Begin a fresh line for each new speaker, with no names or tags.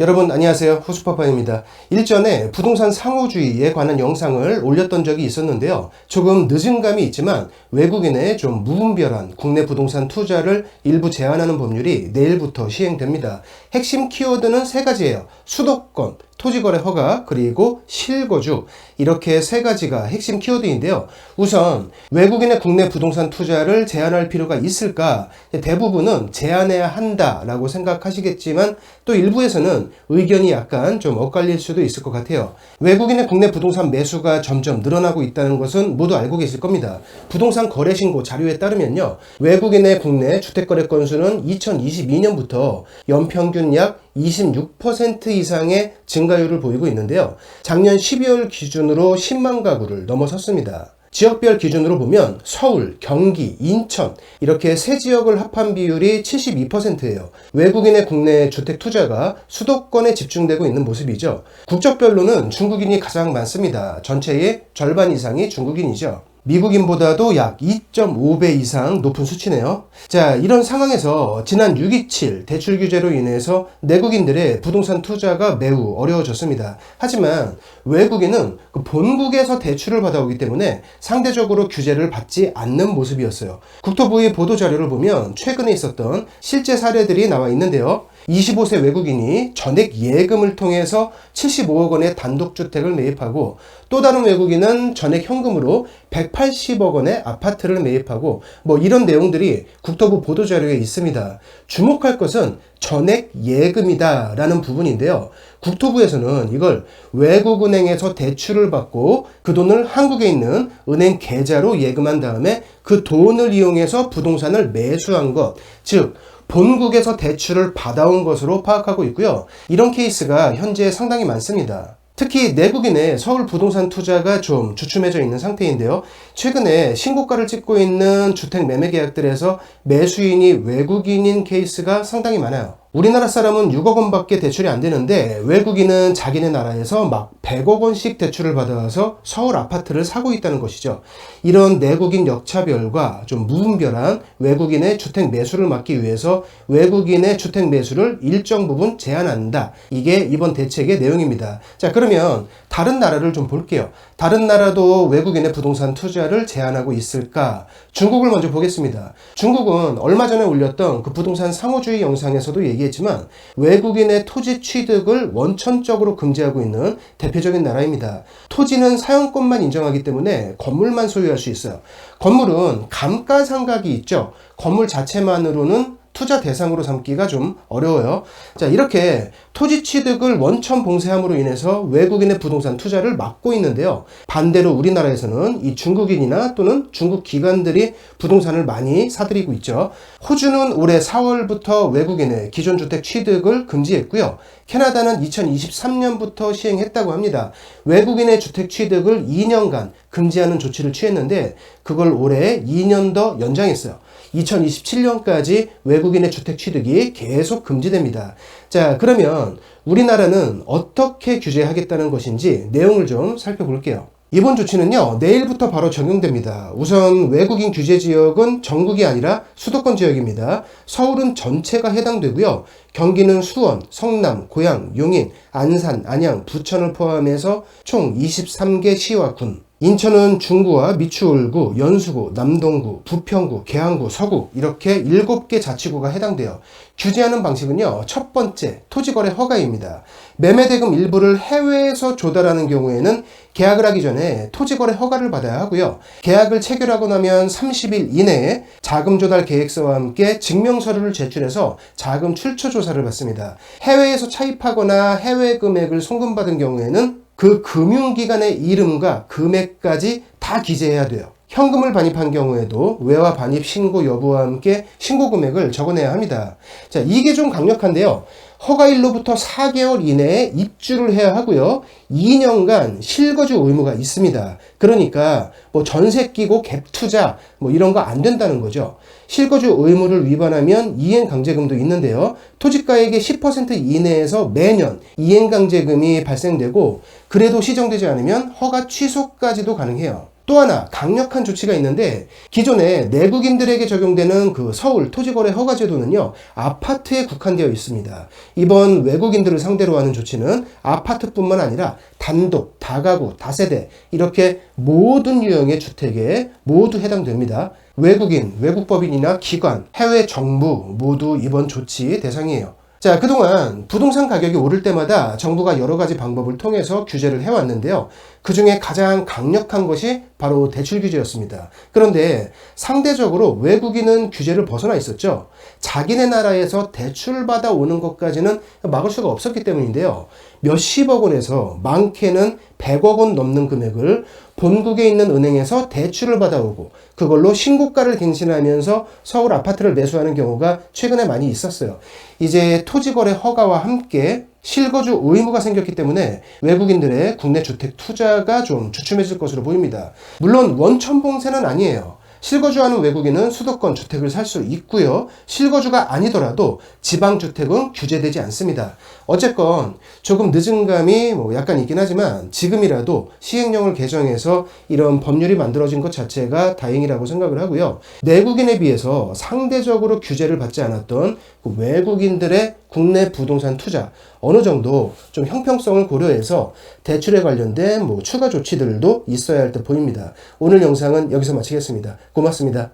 여러분 안녕하세요. 후수파파입니다. 일전에 부동산 상호주의에 관한 영상을 올렸던 적이 있었는데요. 조금 늦은 감이 있지만 외국인의 좀 무분별한 국내 부동산 투자를 일부 제한하는 법률이 내일부터 시행됩니다. 핵심 키워드는 세 가지예요. 수도권 토지거래 허가 그리고 실거주 이렇게 세 가지가 핵심 키워드인데요 우선 외국인의 국내 부동산 투자를 제한할 필요가 있을까 대부분은 제한해야 한다라고 생각하시겠지만 또 일부에서는 의견이 약간 좀 엇갈릴 수도 있을 것 같아요. 외국인의 국내 부동산 매수가 점점 늘어나고 있다는 것은 모두 알고 계실 겁니다. 부동산 거래 신고 자료에 따르면요. 외국인의 국내 주택거래 건수는 2022년부터 연평균 약 26% 이상의 증가율을 보이고 있는데요. 작년 12월 기준으로 10만 가구를 넘어섰습니다. 지역별 기준으로 보면 서울, 경기, 인천 이렇게 세 지역을 합한 비율이 72%예요. 외국인의 국내 주택 투자가 수도권에 집중되고 있는 모습이죠. 국적별로는 중국인이 가장 많습니다. 전체의 절반 이상이 중국인이죠. 미국인보다도 약 2.5배 이상 높은 수치네요. 자, 이런 상황에서 지난 6.27 대출 규제로 인해서 내국인들의 부동산 투자가 매우 어려워졌습니다. 하지만 외국인은 그 본국에서 대출을 받아오기 때문에 상대적으로 규제를 받지 않는 모습이었어요. 국토부의 보도자료를 보면 최근에 있었던 실제 사례들이 나와 있는데요. 25세 외국인이 전액 예금을 통해서 75억 원의 단독주택을 매입하고 또 다른 외국인은 전액 현금으로 180억 원의 아파트를 매입하고 뭐 이런 내용들이 국토부 보도자료에 있습니다. 주목할 것은 전액 예금이다 라는 부분인데요. 국토부에서는 이걸 외국은행에서 대출을 받고 그 돈을 한국에 있는 은행 계좌로 예금한 다음에 그 돈을 이용해서 부동산을 매수한 것, 즉 본국에서 대출을 받아온 것으로 파악하고 있고요. 이런 케이스가 현재 상당히 많습니다. 특히 내국인의 서울 부동산 투자가 좀 주춤해져 있는 상태인데요. 최근에 신고가를 찍고 있는 주택 매매 계약들에서 매수인이 외국인인 케이스가 상당히 많아요. 우리나라 사람은 6억 원밖에 대출이 안 되는데 외국인은 자기네 나라에서 막 100억 원씩 대출을 받아와서 서울 아파트를 사고 있다는 것이죠. 이런 내국인 역차별과 좀 무분별한 외국인의 주택 매수를 막기 위해서 외국인의 주택 매수를 일정 부분 제한한다. 이게 이번 대책의 내용입니다. 자, 그러면 다른 나라를 좀 볼게요. 다른 나라도 외국인의 부동산 투자를 제한하고 있을까? 중국을 먼저 보겠습니다. 중국은 얼마 전에 올렸던 그 부동산 상호주의 영상에서도 얘기 했지만 외국인의 토지 취득을 원천적으로 금지하고 있는 대표적인 나라입니다. 토지는 사용권만 인정하기 때문에 건물만 소유할 수 있어요. 건물은 감가상각이 있죠. 건물 자체만으로는 투자 대상으로 삼기가 좀 어려워요. 자, 이렇게 토지 취득을 원천 봉쇄함으로 인해서 외국인의 부동산 투자를 막고 있는데요. 반대로 우리나라에서는 이 중국인이나 또는 중국 기관들이 부동산을 많이 사들이고 있죠. 호주는 올해 4월부터 외국인의 기존 주택 취득을 금지했고요. 캐나다는 2023년부터 시행했다고 합니다. 외국인의 주택 취득을 2년간 금지하는 조치를 취했는데 그걸 올해 2년 더 연장했어요. 2027년까지 외국인의 주택 취득이 계속 금지됩니다. 자, 그러면 우리나라는 어떻게 규제하겠다는 것인지 내용을 좀 살펴볼게요. 이번 조치는요, 내일부터 바로 적용됩니다. 우선 외국인 규제 지역은 전국이 아니라 수도권 지역입니다. 서울은 전체가 해당되고요. 경기는 수원, 성남, 고양, 용인, 안산, 안양, 부천을 포함해서 총 23개 시와 군, 인천은 중구와 미추홀구, 연수구, 남동구, 부평구, 계양구, 서구 이렇게 7개 자치구가 해당돼요. 규제하는 방식은요. 첫 번째, 토지거래 허가입니다. 매매대금 일부를 해외에서 조달하는 경우에는 계약을 하기 전에 토지거래 허가를 받아야 하고요. 계약을 체결하고 나면 30일 이내에 자금 조달 계획서와 함께 증명서류를 제출해서 자금 출처 조사를 받습니다. 해외에서 차입하거나 해외 금액을 송금받은 경우에는 그 금융기관의 이름과 금액까지 다 기재해야 돼요. 현금을 반입한 경우에도 외화 반입 신고 여부와 함께 신고 금액을 적어내야 합니다. 자, 이게 좀 강력한데요. 허가일로부터 4개월 이내에 입주를 해야 하고요. 2년간 실거주 의무가 있습니다. 그러니까 뭐 전세 끼고 갭 투자 뭐 이런 거 안 된다는 거죠. 실거주 의무를 위반하면 이행강제금도 있는데요. 토지가액의 10% 이내에서 매년 이행강제금이 발생되고 그래도 시정되지 않으면 허가 취소까지도 가능해요. 또 하나 강력한 조치가 있는데 기존에 내국인들에게 적용되는 그 서울 토지거래 허가제도는요 아파트에 국한되어 있습니다. 이번 외국인들을 상대로 하는 조치는 아파트뿐만 아니라 단독, 다가구, 다세대 이렇게 모든 유형의 주택에 모두 해당됩니다. 외국인, 외국법인이나 기관, 해외 정부 모두 이번 조치 대상이에요. 자, 그동안 부동산 가격이 오를 때마다 정부가 여러 가지 방법을 통해서 규제를 해왔는데요. 그 중에 가장 강력한 것이 바로 대출 규제였습니다. 그런데 상대적으로 외국인은 규제를 벗어나 있었죠. 자기네 나라에서 대출을 받아 오는 것까지는 막을 수가 없었기 때문인데요. 몇십억 원에서 많게는 100억 원 넘는 금액을 본국에 있는 은행에서 대출을 받아오고 그걸로 신고가를 갱신하면서 서울 아파트를 매수하는 경우가 최근에 많이 있었어요. 이제 토지거래 허가와 함께 실거주 의무가 생겼기 때문에 외국인들의 국내 주택 투자가 좀 주춤해질 것으로 보입니다. 물론 원천봉쇄는 아니에요. 실거주하는 외국인은 수도권 주택을 살 수 있고요. 실거주가 아니더라도 지방 주택은 규제되지 않습니다. 어쨌건 조금 늦은 감이 뭐 약간 있긴 하지만 지금이라도 시행령을 개정해서 이런 법률이 만들어진 것 자체가 다행이라고 생각을 하고요. 내국인에 비해서 상대적으로 규제를 받지 않았던 그 외국인들의 국내 부동산 투자 어느 정도 좀 형평성을 고려해서 대출에 관련된 뭐 추가 조치들도 있어야 할 듯 보입니다. 오늘 영상은 여기서 마치겠습니다. 고맙습니다.